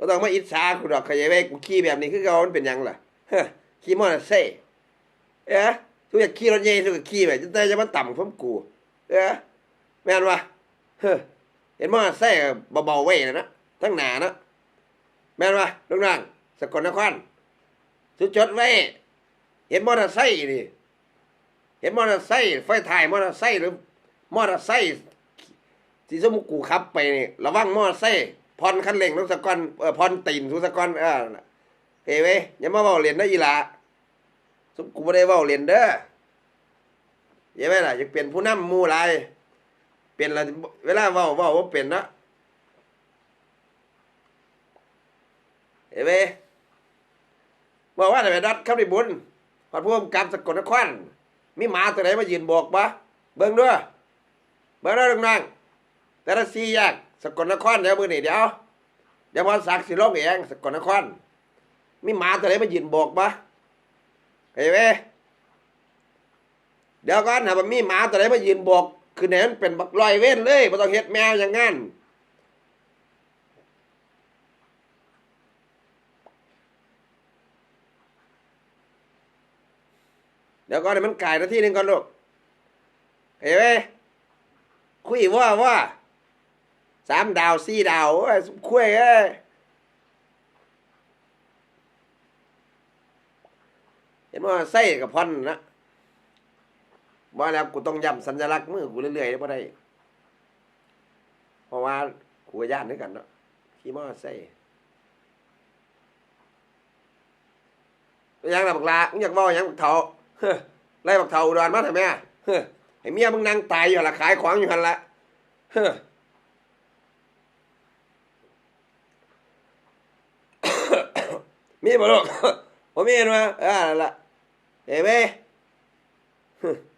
บ่ต้องมาอิจฉากูดอกข้าใจไหมกูขี่แบบนี้คือเก่ามันเป็นยังล่ะขี่มอเตอร์ไซค์เอ้อทุกอย่ากขี่รถใหญ่ทุกอย่ากขี่แบบแต่จะมาต่ำผมกูเอ้อแม่นวะเฮ้อเห็นมอเตอร์ไซค์เบาๆไว้นะนะทั้งหนานะแม่นวะลูกน้องสกลนครสุดจดไว้ เห็นมอเตอร์ไซค์นี่เห็นมอเตอร์ไซค์ไฟถ่ายมอเตอร์ไซค์หรือมอเตอร์ไซค์ที่สมุกูขับไปนี่ระวังมอเตอร์ไซค์ พรคันเร่งลงสะก่อนเออพรตีนทุสะก่อนเออเฮ้ยเว้ยอย่ามาเว้าเล่นนะอีหล่ะสมกูบ่ได้เว้าเล่นเด้อเห็นไหล่ะอยากเป็นผู้นำหมู่หลายเป็นละเวลาเว้าเว้าบ่เป็นนะเฮ้ยเว้ยบอกว่าแต่ไปดัดเข้าในบุญพอดพ่วงกับสกลนครมีหมาตัวไหนมายืนบอกบ่เบิ่งด้วยเบิ่งด้วยน้องๆแต่ละสี่แยก สกลนครเดี๋ยวมือนี่เดี๋ยวเดี๋ยวพอสักดิ์สิลงเองสกลนครมีหมาตัวไหนมายืนบอกบ่เฮ้ยเว้เดี๋ยวก่อนถ้ามันมีหมาตัวไหนมายืนบอกคือแหนมันเป็นบักลอยเว้นเลยบ่ต้องเฮ็ดแมวอย่างงั้นเดี๋ยวก่อนมันกลายนาทีหนึ่งก่อนลูกเฮ้ยเว้ยคุยว่าว่า สามดาวสี่ดาวโอ้ยคุยเอ้ยเห็นว่าไส้กับพอนนะว่าแล้วกูต้องย้ำสัญลักษณ์มือกูเรื่อยๆได้ป่ได้เพราะว่ากูกับญาติด้วยกันเนาะขี่มอไซค์ยังละบักลามึงอยากเว่ายังบักเถาเฮ้อไล่บักเถาอุดรมาทำไมอะเฮ้อให้เมียมึงนั่งตายอยู่หั่นละขายของอยู่หันละเฮ้ อมีบ่ลูกผมมีเ